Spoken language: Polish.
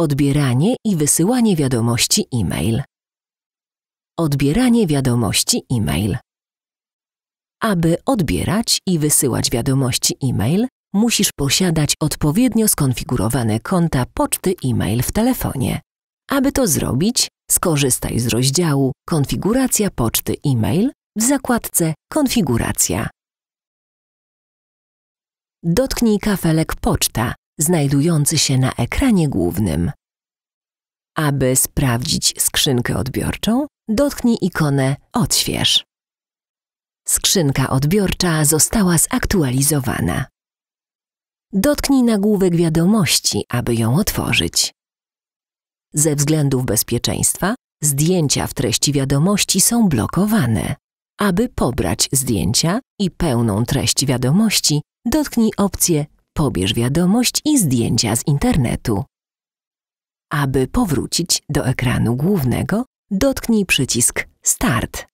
Odbieranie i wysyłanie wiadomości e-mail. Odbieranie wiadomości e-mail. Aby odbierać i wysyłać wiadomości e-mail, musisz posiadać odpowiednio skonfigurowane konta poczty e-mail w telefonie. Aby to zrobić, skorzystaj z rozdziału Konfiguracja poczty e-mail w zakładce Konfiguracja. Dotknij kafelek Poczta, znajdujący się na ekranie głównym. Aby sprawdzić skrzynkę odbiorczą, dotknij ikonę Odśwież. Skrzynka odbiorcza została zaktualizowana. Dotknij nagłówek wiadomości, aby ją otworzyć. Ze względów bezpieczeństwa zdjęcia w treści wiadomości są blokowane. Aby pobrać zdjęcia i pełną treść wiadomości, dotknij opcję Pobierz wiadomość i zdjęcia z internetu. Aby powrócić do ekranu głównego, dotknij przycisk Start.